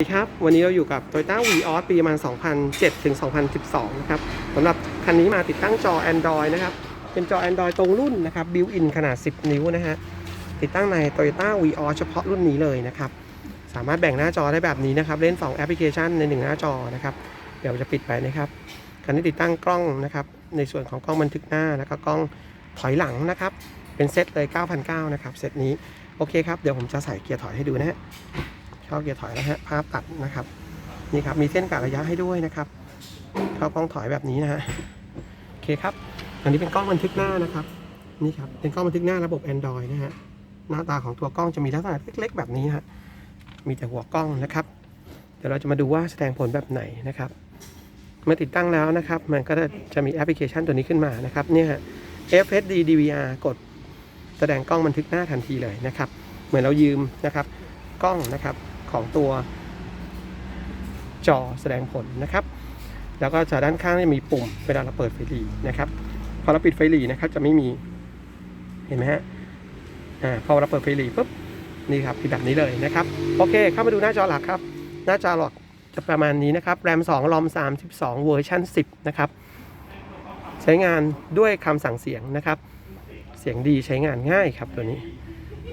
สวัสดีครับ วันนี้เราอยู่กับ Toyota v ีออสปีประมาณ 2007 ถึง 2012 นะครับสำหรับคันนี้มาติดตั้งจอ Android นะครับ เป็นจอ Android ตรงรุ่นนะครับ built-in ขนาด 10 นิ้วนะฮะ ติดตั้งใน Toyota v ีออสเฉพาะรุ่นนี้เลยนะครับ สามารถแบ่งหน้าจอได้แบบนี้นะครับ เล่น 2 แอปพลิเคชันใน 1 หน้าจอนะครับ เดี๋ยวจะปิดไปนะครับ คันนี้ติดตั้งกล้องนะครับ ในส่วนของกล้องบันทึกหน้า แล้วก็กล้องถอยหลังนะครับ เป็นเซตเลย 9,900 นะครับ เซตนี้ โอเคครับ เดี๋ยวผมจะใส่เกียร์ถอยให้ดูนะฮะ เข้าเกียร์ถอยแล้วฮะภาพตัดนะครับ นี่ครับมีเส้นกะระยะให้ด้วยนะครับ เข้ากล้องถอยแบบนี้นะฮะโอเคครับ อันนี้เป็นกล้องบันทึกหน้านะครับ นี่ครับเป็นกล้องบันทึกหน้าระบบ Android นะฮะหน้าตาของตัวกล้องจะมีลักษณะเล็ก ๆ แบบนี้ฮะมีแต่หัวกล้องนะครับ เดี๋ยวเราจะมาดูว่าแสดงผลแบบไหนนะครับเมื่อติดตั้งแล้วนะครับ มันก็จะมีแอปพลิเคชันตัวนี้ขึ้นมานะครับเนี่ยฮะ FSD DVR กดแสดงกล้องบันทึกหน้าทันทีเลยนะครับ เหมือนเรายืมนะครับ กล้องนะครับ ของตัวจอแสดงผลนะครับ แล้วก็จะด้านข้างจะมีปุ่มเวลาเราเปิดไฟหลีนะครับพอเราปิดไฟหลีนะครับจะไม่มีเห็นไหมฮะอ่าพอเราเปิดไฟหลีปุ๊บนี่ครับเป็นแบบนี้เลยนะครับโอเค เข้ามาดูหน้าจอหลักครับ หน้าจอหลักจะประมาณนี้นะครับแรม2รอม32เวอร์ชัน10 นะครับ ใช้งานด้วยคำสั่งเสียงนะครับ เสียงดีใช้งานง่ายครับตัวนี้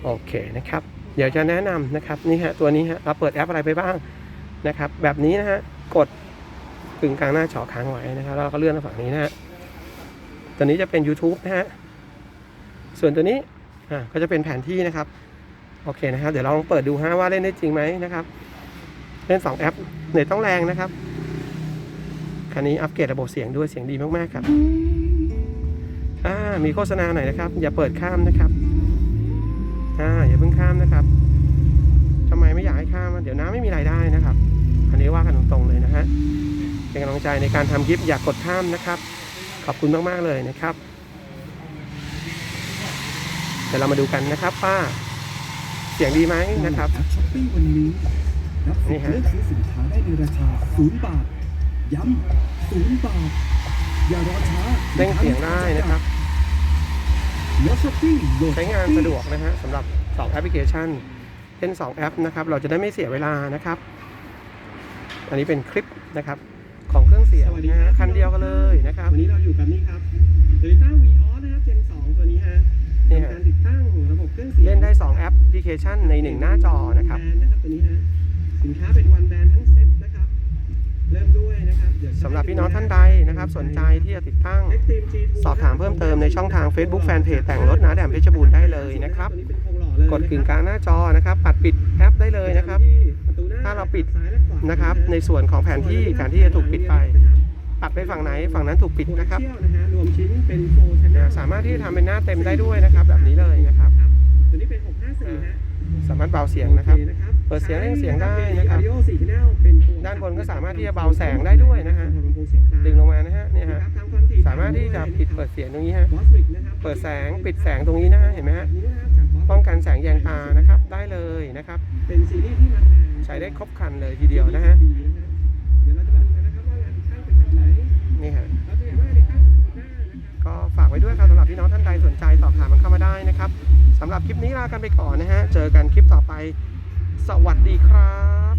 โอเคนะครับ เดี๋ยวจะแนะนำนะครับนี่ฮะตัวนี้ฮะเราเปิดแอปอะไรไปบ้างนะครับ แบบนี้นะฮะกดกึ่งกลางหน้าจอค้างไว้นะครับแล้วเราก็เลื่อนมาฝั่งนี้นะฮะตัวนี้จะเป็น YouTube นะฮะส่วนตัวนี้อ่าก็จะเป็นแผนที่นะครับโอเคนะครับ เดี๋ยวเราลองเปิดดูฮะว่าเล่นได้จริงไหมนะครับ เล่น 2 แอปเน็ตต้องแรงนะครับคันนี้อัปเกรดระบบเสียงด้วยเสียงดีมากๆครับอ่ามีโฆษณาหน่อยนะครับ อย่าเปิดข้ามนะครับ อ่าอย่าเพิ่งข้ามนะครับทำไมไม่อยากให้ข้ามอะเดี๋ยวน้าไม่มีรายได้นะครับ อันนี้ว่ากันตรงๆเลยนะฮะเป็นกำลังใจในการทำคลิปอย่ากกดข้ามนะครับ ขอบคุณมากๆเลยนะครับเดี๋ยวเรามาดูกันนะครับว่าเสียงดีไหมนะครับแอปช้อปปิ้งวันนี้รับสินี่ทธิ์ฮะเลือกซื้อสินค้าได้ในราคา0บาท ย้ำ0บาท อย่ารอช้าเร่งเสียงได้นะครับ ใช้งานสะดวกนะฮะสำหรับ2แอปพลิเคชันเล่น 2 แอปนะครับเราจะได้ไม่เสียเวลานะครับ อันนี้เป็นคลิปนะครับของเครื่องเสียงนะฮะคันเดียวกันเลยนะครับวันนี้เราอยู่กับนี่ครับ Toyota Vios นะครับ Gen 2 ตัวนี้ฮะนี่ทำฮะการติดตั้งระบบเครื่องเสียงเล่นได้ 2 แอปพลิเคชันใน 1 หน้าจอนะครับ พี่น้องท่านใดนะครับ สนใจที่จะติดตั้ง Extreme G2 สอบถามเพิ่มเติมในช่องทาง Facebook Fanpage แต่งรถนาแดมเพชรบูรณ์ได้เลยนะครับตัวนี้เป็นโครงหล่อเลยกดกึ่งกลางหน้าจอนะครับ ปัดปิดแอปได้เลยนะครับที่ประตูหน้ถ้าเราปิดซ้ายและขวานะครับ ในส่วนของแผนที่การที่จะถูกปิดไปปัดไปฝั่งไหนฝั่งนั้นถูกปิดนะครับเที่ยวนะฮะรวมชิ้นเป็นโฟร์ชั้นนะสามารถที่จะทำเป็นหน้าเต็มได้ด้วยนะครับ แบบนี้เลยนะครับตัวนี้เป็น654ฮะสามารถเบาเสียงนะครับโอ เเปิดเสียงเร่งเสียงได้นะครับใช้ Audio 4 Channel เป็นตัวด้านบนก็สามารถที่จะเบาแสงได้ด้วยนะฮะลำโพงเสียงกลางดึงลงมานะฮะเนี่ยฮะครับทำความถี่สามารถที่จะปิดเปิดเสียงตรงนี้ฮะ Boswick นะครับเปิดแสงปิดแสงตรงนี้นะฮะเห็นไหมฮะแบบนี้นะครับจาก Boswick ป้องกันแสงแยงตานะครับได้เลยนะครับเป็นซีรีส์ที่มาแรงใช้ได้ครบครันเลยทีเดียวนะฮะดีนะฮะเดี๋ยวเราจะมาดูกันนะครับว่างานติดตั้งเป็นแบบไหนนี่ฮะเราจะเห็นว่างานติดตั้งเป็นแบบหน้านะครับก็ฝากไว้ด้วยครับสำหรับพี่น้องท่านใดสนใจสอบถามมันเข้ามาได้นะครับสำหรับคลิปนี้ลากันไปก่อนนะฮะเจอกันคลิปต่อไป สวัสดีครับ